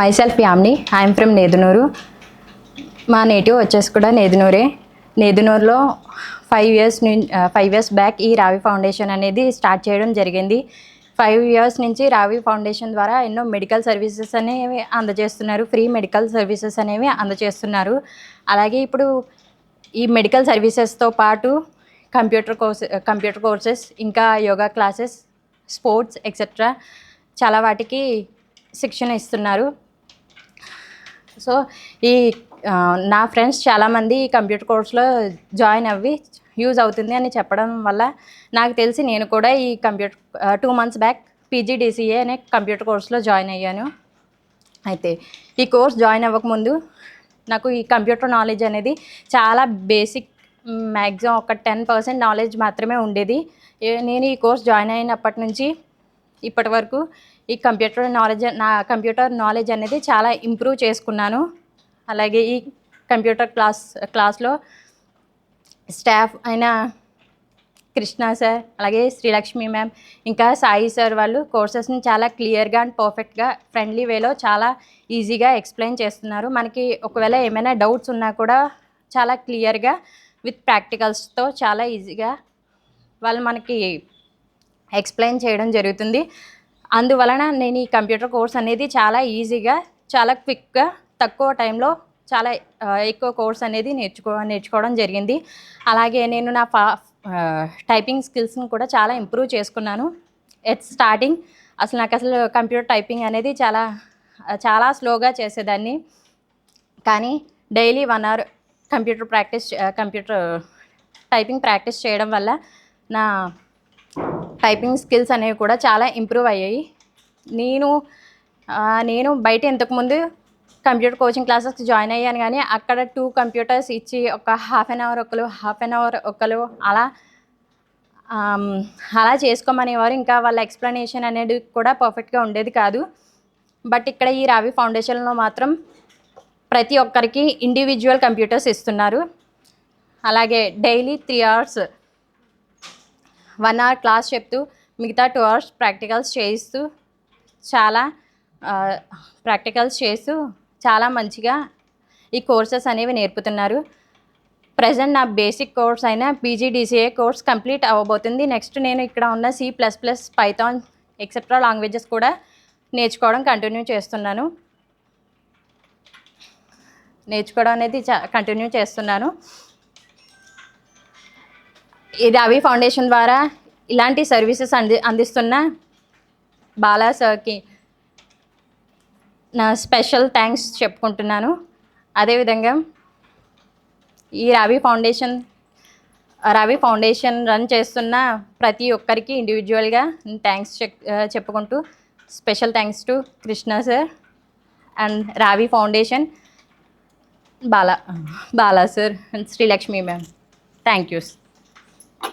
Myself యామ్ని I am from Nedunuru మా native వచ్చేసి కూడా నేదునూరే నేదునూరులో ఫైవ్ ఇయర్స్ నుంచి ఫైవ్ ఇయర్స్ బ్యాక్ ఈ రావి ఫౌండేషన్ అనేది స్టార్ట్ చేయడం జరిగింది. ఫైవ్ ఇయర్స్ నుంచి రావి ఫౌండేషన్ ద్వారా ఎన్నో మెడికల్ సర్వీసెస్ అనేవి అందజేస్తున్నారు. ఫ్రీ మెడికల్ సర్వీసెస్ అనేవి అందజేస్తున్నారు. అలాగే ఇప్పుడు ఈ మెడికల్ సర్వీసెస్తో పాటు కంప్యూటర్ కోర్స్ కంప్యూటర్ కోర్సెస్ ఇంకా యోగా క్లాసెస్ స్పోర్ట్స్ ఎక్సెట్రా చాలా వాటికి శిక్షణ ఇస్తున్నారు. సో ఈ నా ఫ్రెండ్స్ చాలామంది ఈ కంప్యూటర్ కోర్స్లో జాయిన్ అవ్వి యూజ్ అవుతుంది అని చెప్పడం వల్ల నాకు తెలిసి నేను కూడా ఈ computer two months back PGDCA అనే కంప్యూటర్ కోర్స్లో జాయిన్ అయ్యాను. అయితే ఈ కోర్స్ జాయిన్ అవ్వకముందు నాకు ఈ కంప్యూటర్ నాలెడ్జ్ అనేది చాలా బేసిక్ మ్యాక్సిమం ఒక టెన్ పర్సెంట్ నాలెడ్జ్ మాత్రమే ఉండేది. నేను ఈ కోర్స్ జాయిన్ అయినప్పటి నుంచి ఇప్పటి వరకు ఈ కంప్యూటర్ నాలెడ్జ్ నా కంప్యూటర్ నాలెడ్జ్ అనేది చాలా ఇంప్రూవ్ చేసుకున్నాను. అలాగే ఈ కంప్యూటర్ క్లాస్ క్లాస్లో స్టాఫ్ అయిన కృష్ణ సార్ అలాగే శ్రీలక్ష్మి మ్యామ్ ఇంకా సాయి సార్ వాళ్ళు కోర్సెస్ని చాలా క్లియర్గా అండ్ పర్ఫెక్ట్గా ఫ్రెండ్లీ వేలో చాలా ఈజీగా ఎక్స్ప్లెయిన్ చేస్తున్నారు. మనకి ఒకవేళ ఏమైనా డౌట్స్ ఉన్నా కూడా చాలా క్లియర్గా విత్ ప్రాక్టికల్స్తో చాలా ఈజీగా వాళ్ళు మనకి ఎక్స్ప్లెయిన్ చేయడం జరుగుతుంది. అందువలన నేను ఈ కంప్యూటర్ కోర్స్ అనేది చాలా ఈజీగా చాలా క్విక్గా తక్కువ టైంలో చాలా ఎక్కువ కోర్స్ అనేది నేర్చుకో నేర్చుకోవడం జరిగింది. అలాగే నేను నా ఫా టైపింగ్ స్కిల్స్ని కూడా చాలా ఇంప్రూవ్ చేసుకున్నాను. ఎట్స్ స్టార్టింగ్ అసలు నాకు అసలు కంప్యూటర్ టైపింగ్ అనేది చాలా చాలా స్లోగా చేసేదాన్ని. కానీ daily one hour computer practice computer typing practice చేయడం వల్ల నా టైపింగ్ స్కిల్స్ అనేవి కూడా చాలా ఇంప్రూవ్ అయ్యాయి. నేను నేను బయట ఇంతకుముందు కంప్యూటర్ కోచింగ్ క్లాసెస్కి జాయిన్ అయ్యాను కానీ అక్కడ టూ కంప్యూటర్స్ ఇచ్చి ఒక హాఫ్ అన్ అవర్ ఒకరు హాఫ్ అన్ అవర్ ఒకరు అలా అలా చేసుకోమనేవారు. ఇంకా వాళ్ళ ఎక్స్ప్లెనేషన్ అనేది కూడా పర్ఫెక్ట్గా ఉండేది కాదు. బట్ ఇక్కడ ఈ రావి ఫౌండేషన్లో మాత్రం ప్రతి ఒక్కరికి ఇండివిజువల్ కంప్యూటర్స్ ఇస్తున్నారు. అలాగే daily three hours one hour class చెప్తూ మిగతా టూ అవర్స్ ప్రాక్టికల్స్ చేయిస్తూ చాలా ప్రాక్టికల్స్ చేస్తూ చాలా మంచిగా ఈ కోర్సెస్ అనేవి నేర్పుతున్నారు. ప్రజెంట్ నా బేసిక్ కోర్స్ అయిన పీజీడీసీఏ కోర్స్ కంప్లీట్ అవ్వబోతుంది. నెక్స్ట్ నేను ఇక్కడ ఉన్న C plus plus Python etcetera languages కూడా నేర్చుకోవడం కంటిన్యూ చేస్తున్నాను. నేర్చుకోవడం అనేది కంటిన్యూ చేస్తున్నాను. ఈ రవి ఫౌండేషన్ ద్వారా ఇలాంటి సర్వీసెస్ అంది అందిస్తున్న బాలా సార్కి నా స్పెషల్ థ్యాంక్స్ చెప్పుకుంటున్నాను. అదేవిధంగా ఈ Ravi foundation Ravi foundation run చేస్తున్న ప్రతి ఒక్కరికి ఇండివిజువల్గా థ్యాంక్స్ చెప్ చెప్పుకుంటూ special thanks to Krishna sir and Ravi foundation Bala Bala sir and Srilakshmi ma'am. Thank you